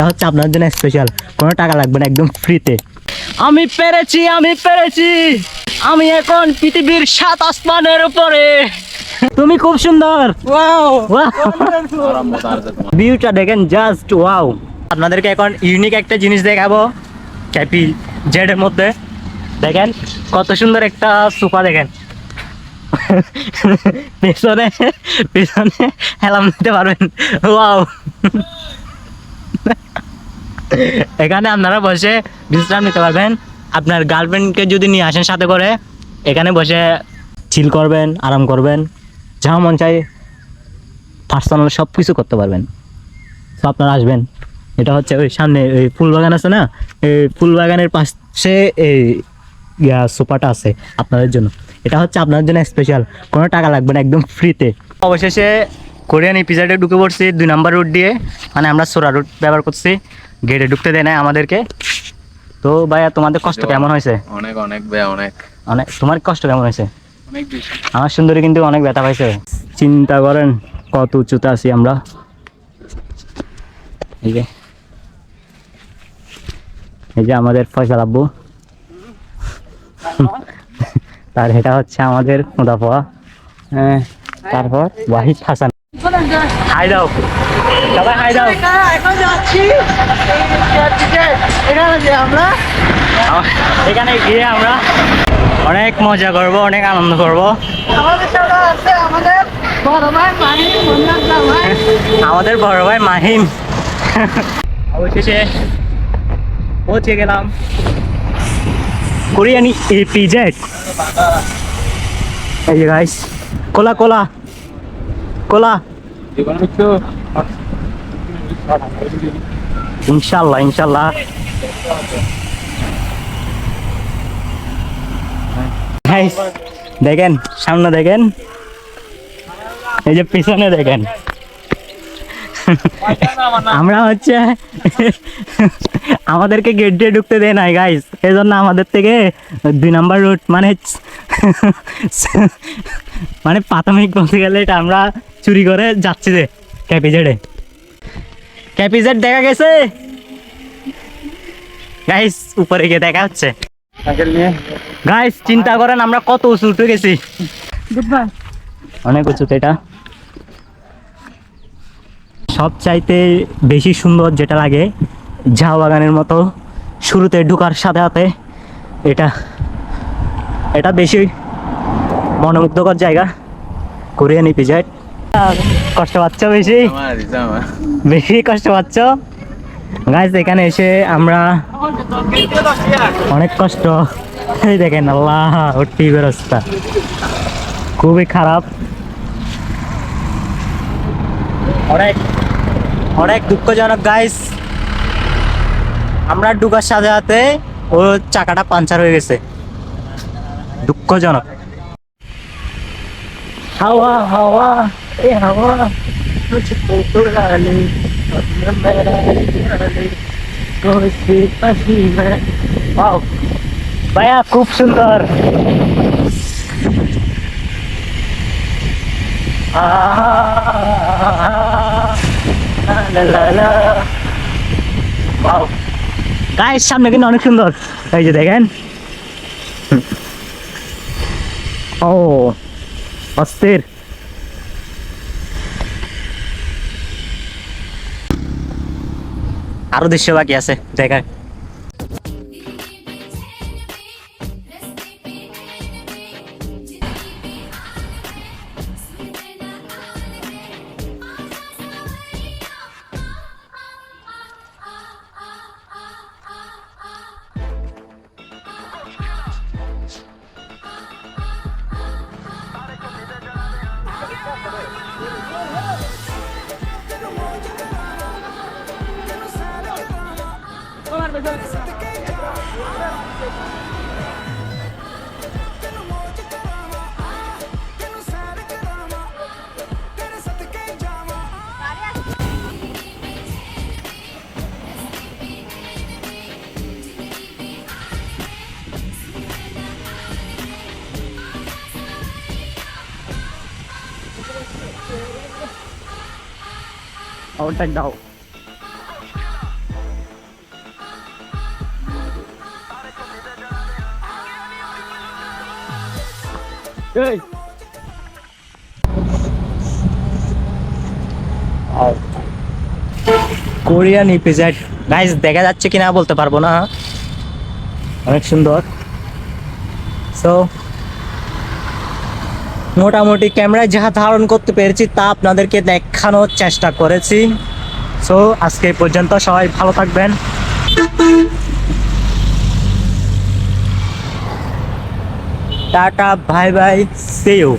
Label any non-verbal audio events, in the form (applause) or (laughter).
এটা হচ্ছে আপনার জন্য স্পেশাল কোনো টাকা লাগবে না একদম ফ্রিতে আমি পেরেছি আমি পেরেছি। আমি এখন পৃথিবীর সাত আসমানের উপরে। তুমি খুব সুন্দর। ভিউটা (laughs) দেখেন জাস্ট ওয়াও আপনাদেরকে এখন ইউনিক একটা জিনিস দেখাবো ক্যাপি জেডের মধ্যে। দেখেন কত সুন্দর একটা সোফা দেখেন। (laughs) পেছনে পেছনে হেলাম দিতে পারবেন। ওয়াও এখানে আপনারা বসে বিশ্রাম নিতে পারবেন। আপনার গার্লফ্রেন্ডকে যদি নিয়ে আসেন সাথে করে, এখানে বসে চিল করবেন, আরাম করবেন। যা মন চাই পার্সোনাল সব কিছু করতে পারবেন। তো আপনারা আসবেন। এটা হচ্ছে ওই সামনে, ওই ফুল বাগান আছে না? এই ফুল বাগানের পাশে এই ইয়া সোফাটা আছে আপনাদের জন্য। এটা হচ্ছে আপনাদের জন্য স্পেশাল কোনো টাকা লাগবে না, একদম ফ্রিতে অবশেষে কোরিয়ান এপিসোডে ঢুকে পড়ছি দুই নাম্বার রুট দিয়ে। মানে আমরা সোরা রুট ব্যবহার করছি। গেটে ঢুকতে দেয় না আমাদেরকে। তো ভাইয়া তোমাদের কষ্ট কেমন হয়েছে? অনেক অনেক বে অনেক। অনেক তোমার কষ্ট কেমন হয়েছে? অনেক বেশি। আমার সুন্দরী কিন্তু অনেক ব্যথা পাইছে। চিন্তা করেন কত উঁচুতে আছি আমরা। এই যে। এই যে আমাদের ফয়সাল আব্বু। তার এটা হচ্ছে আমাদের মুদাফা। হ্যাঁ তারপর ওয়াহিদ হাসান। হাই দাও। সবাই হাই দাও। আম- এখানে গিয়ে আমরা অনেক মজা করব, অনেক আনন্দ করব। আমাদের বড় ভাই মাহিম। অবশেষে পৌঁছে গেলাম কোরিয়ানি এপিজেড। এই গাইস কোলা কোলা কোলা। ইনশাল্লাহ ইনশাল্লাহ দেখেন সামনে দেখেন। এই যে পিছনে দেখেন। আমরা হচ্ছে আমাদেরকে গেট দিয়ে ঢুকতে দেয় নাই গাইস এই জন্য আমাদের থেকে দুই নাম্বার রুট মানে মানে প্রাথমিক বলতে গেলে এটা আমরা চুরি করে যাচ্ছি যে ক্যাপিজেডে ক্যাপিজেড দেখা গেছে? গাইস উপরে গিয়ে দেখা হচ্ছে। গাইস চিন্তা করেন আমরা কত উঁচু উঠে গেছি। অনেক উঁচুতে এটা। সব চাইতে বেশি সুন্দর যেটা লাগে ঝাউ বাগানের মতো শুরুতে ঢুকার সাথে সাথে এটা এটা বেশি মনোমুগ্ধকর জায়গা। কোরিয়ান ইপিজেড কষ্ট পাচ্ছ বেশি? বেশি কষ্ট পাচ্ছ? গাইস এখানে এসে আমরা অনেক কষ্ট। এই দেখেন আল্লাহ ওর টিভির খুবই খারাপ। অনেক অনেক দুঃখজনক গাইস আমরা ঢুকার সাথে সাথে ও চাকাটা পাঞ্চার হয়ে গেছে দুঃখজনক হাওয়া হাওয়া এ হাওয়া तुझको बुला ले अपना मेरा बुला ले कोई গায়ের সামনে কিন্তু অনেক সুন্দর। এই যে দেখেন। ও অস্থির। আরও দৃশ্য বাকি আছে I'll take down. Korean EPZ. Guys দেখা যাচ্ছে কিনা বলতে পারব না। অনেক সুন্দর। সো মোটামুটি ক্যামেরায় যাহা ধারণ করতে পেরেছি, তা আপনাদেরকে দেখানোর চেষ্টা করেছি। সো আজকে এই পর্যন্ত সবাই ভালো থাকবেন। Tata bye bye see you